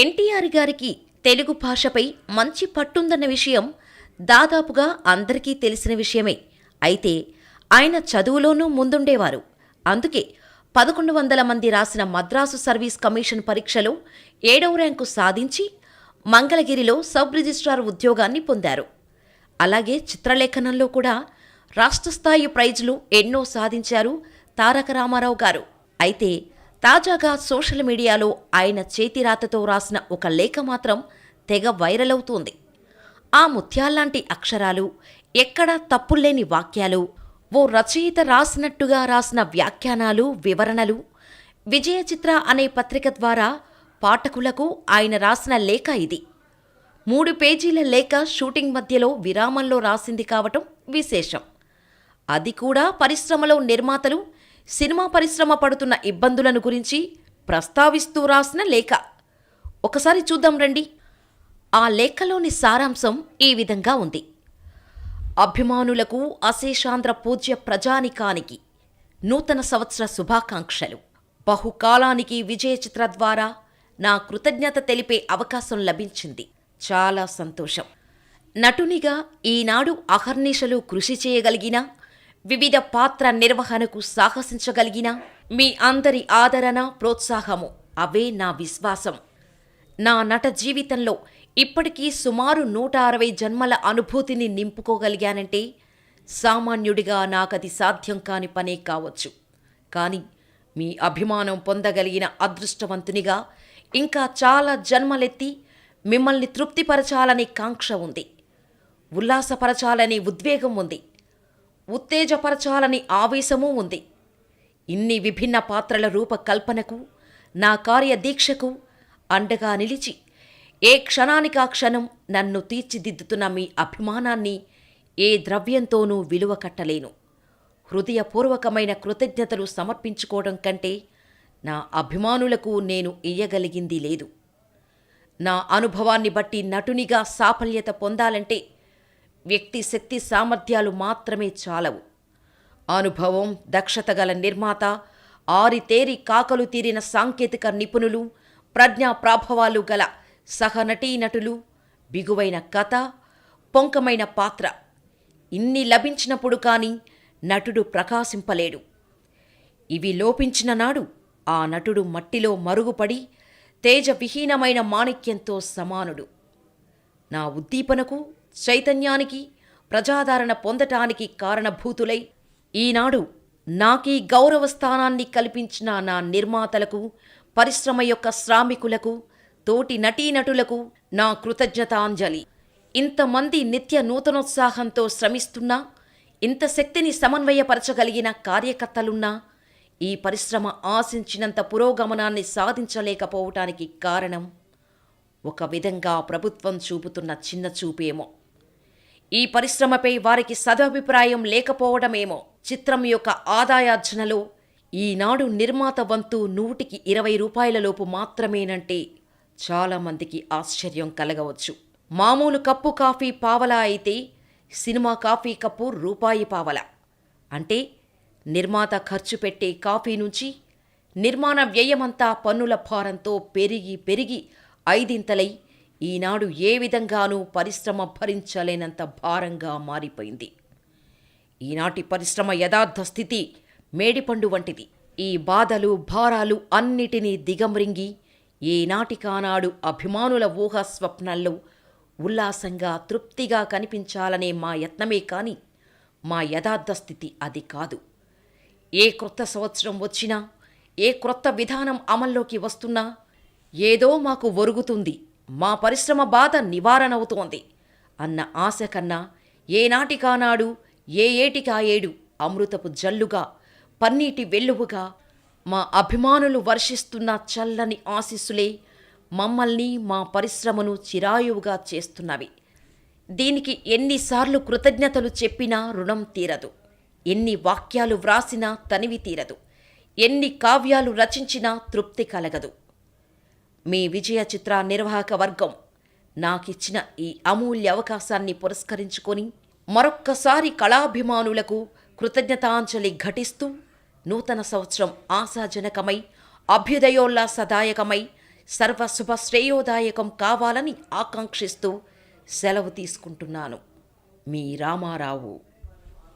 ఎన్టీఆర్ గారికి తెలుగు భాషపై మంచి పట్టుందన్న విషయం దాదాపుగా అందరికీ తెలిసిన విషయమే. అయితే ఆయన చదువులోనూ ముందుండేవారు. అందుకే పదకొండు వందల మంది రాసిన మద్రాసు సర్వీస్ కమిషన్ పరీక్షలో ఏడవ ర్యాంకు సాధించి మంగళగిరిలో సబ్ రిజిస్ట్రార్ ఉద్యోగాన్ని పొందారు. అలాగే చిత్రలేఖనంలో కూడా రాష్ట్రస్థాయి ప్రైజ్లు ఎన్నో సాధించారు తారక రామారావు గారు. అయితే తాజాగా సోషల్ మీడియాలో ఆయన చేతిరాతతో రాసిన ఒక లేఖ మాత్రం తెగ వైరల్ అవుతోంది. ఆ ముత్యాల్లాంటి అక్షరాలు ఎక్కడా తప్పుల్లేని వాక్యాలు ఓ రచయిత రాసినట్టుగా రాసిన వ్యాఖ్యానాలు వివరణలు విజయ చిత్ర అనే పత్రిక ద్వారా పాఠకులకు ఆయన రాసిన లేఖ ఇది. మూడు పేజీల లేఖ షూటింగ్ మధ్యలో విరామంలో రాసింది కావటం విశేషం. అది కూడా పరిశ్రమలో నిర్మాతలు సినిమా పరిశ్రమ పడుతున్న ఇబ్బందులను గురించి ప్రస్తావిస్తూ రాసిన లేఖ. ఒకసారి చూద్దాం రండి. ఆ లేఖలోని సారాంశం ఈ విధంగా ఉంది. అభిమానులకు అశేషాంధ్ర పూజ్య ప్రజానికానికి నూతన సంవత్సర శుభాకాంక్షలు. బహుకాలానికి విజయ చిత్ర ద్వారా నా కృతజ్ఞత తెలిపే అవకాశం లభించింది. చాలా సంతోషం. నటునిగా ఈనాడు అహర్నిశలు కృషి చేయగలిగిన వివిధ పాత్ర నిర్వహణకు సాహసించగలిగిన మీ అందరి ఆదరణ ప్రోత్సాహము. అవే నా విశ్వాసం. నా నట జీవితంలో ఇప్పటికీ సుమారు నూట అరవై జన్మల అనుభూతిని నింపుకోగలిగానంటే సామాన్యుడిగా నాకది సాధ్యం కాని పనే కావచ్చు. కానీ మీ అభిమానం పొందగలిగిన అదృష్టవంతునిగా ఇంకా చాలా జన్మలెత్తి మిమ్మల్ని తృప్తిపరచాలనే కాంక్ష ఉంది. ఉల్లాసపరచాలనే ఉద్వేగం ఉంది. ఉత్తేజపరచాలని ఆవేశమూ ఉంది. ఇన్ని విభిన్న పాత్రల రూపకల్పనకు నా కార్యదీక్షకు అండగా నిలిచి ఏ క్షణానికా క్షణం నన్ను తీర్చిదిద్దుతున్న మీ అభిమానాన్ని ఏ ద్రవ్యంతోనూ విలువ కట్టలేను హృదయపూర్వకమైన కృతజ్ఞతలు సమర్పించుకోవడం కంటే నా అభిమానులకు నేను ఇయ్యగలిగింది లేదు. నా అనుభవాన్ని బట్టి నటునిగా సాఫల్యత పొందాలంటే వ్యక్తి శక్తి సామర్థ్యాలు మాత్రమే చాలవు. అనుభవం దక్షత గల నిర్మాత ఆరితేరి కాకలు తీరిన సాంకేతిక నిపుణులు ప్రజ్ఞా ప్రాభవాలు గల సహనటీనటులు బిగువైన కథ పొంకమైన పాత్ర. ఇన్ని లభించినప్పుడు కాని నటుడు ప్రకాశింపలేడు. ఇవి లోపించిన నాడు ఆ నటుడు మట్టిలో మరుగుపడి తేజవిహీనమైన మాణిక్యంతో సమానుడు. నా ఉద్దీపనకు చైతన్యానికి ప్రజాదరణ పొందటానికి కారణభూతులై ఈనాడు నాకీ గౌరవ స్థానాన్ని కల్పించిన నా నిర్మాతలకు పరిశ్రమ యొక్క శ్రామికులకు తోటి నటీనటులకు నా కృతజ్ఞతాంజలి. ఇంతమంది నిత్య నూతనోత్సాహంతో శ్రమిస్తున్నా ఇంత శక్తిని సమన్వయపరచగలిగిన కార్యకర్తలున్నా ఈ పరిశ్రమ ఆశించినంత పురోగమనాన్ని సాధించలేకపోవటానికి కారణం ఒక విధంగా ప్రభుత్వం చూపుతున్న చిన్న చూపేమో. ఈ పరిశ్రమపై వారికి సదభిప్రాయం లేకపోవడమేమో. చిత్రం యొక్క ఆదాయార్జనలో ఈనాడు నిర్మాత వంతు నూటికి ఇరవై రూపాయలలోపు మాత్రమేనంటే చాలామందికి ఆశ్చర్యం కలగవచ్చు. మామూలు కప్పు కాఫీ పావలా అయితే సినిమా కాఫీ కప్పు రూపాయి పావల. అంటే నిర్మాత ఖర్చు పెట్టే కాఫీ నుంచి నిర్మాణ వ్యయమంతా పన్నుల భారంతో పెరిగి పెరిగి ఐదింతలై ఈనాడు ఏ విధంగానూ పరిశ్రమ భరించలేనంత భారంగా మారిపోయింది. ఈనాటి పరిశ్రమ యథార్థ స్థితి మేడిపండు వంటిది. ఈ బాధలు భారాలు అన్నిటినీ దిగమ్రింగి ఈనాటికానాడు అభిమానుల ఊహా స్వప్నాల్లో ఉల్లాసంగా తృప్తిగా కనిపించాలనే మా యత్నమే కాని మా యథార్థ స్థితి అది కాదు. ఏ క్రొత్త సంవత్సరం వచ్చినా ఏ క్రొత్త విధానం అమల్లోకి వస్తున్నా ఏదో మాకు ఒరుగుతుంది. మా పరిశ్రమ బాధ నివారణవుతోంది అన్న ఆశ కన్నా ఏనాటికానాడు ఏ ఏటికా ఏడు అమృతపు జల్లుగా పన్నీటి వెల్లువుగా మా అభిమానులు వర్షిస్తున్న చల్లని ఆశీస్సులే మమ్మల్ని మా పరిశ్రమను చిరాయువుగా చేస్తున్నవి. దీనికి ఎన్నిసార్లు కృతజ్ఞతలు చెప్పినా రుణం తీరదు. ఎన్ని వాక్యాలు వ్రాసినా తనివి తీరదు. ఎన్ని కావ్యాలు రచించినా తృప్తి కలగదు. మీ విజయ చిత్ర నిర్వాహక వర్గం నాకిచ్చిన ఈ అమూల్య అవకాశాన్ని పురస్కరించుకొని మరొక్కసారి కళాభిమానులకు కృతజ్ఞతాంజలి ఘటిస్తూ నూతన సంవత్సరం ఆశాజనకమై అభ్యుదయోల్లాసదాయకమై సర్వశుభ శ్రేయోదాయకం కావాలని ఆకాంక్షిస్తూ సెలవు తీసుకుంటున్నాను. మీ రామారావు.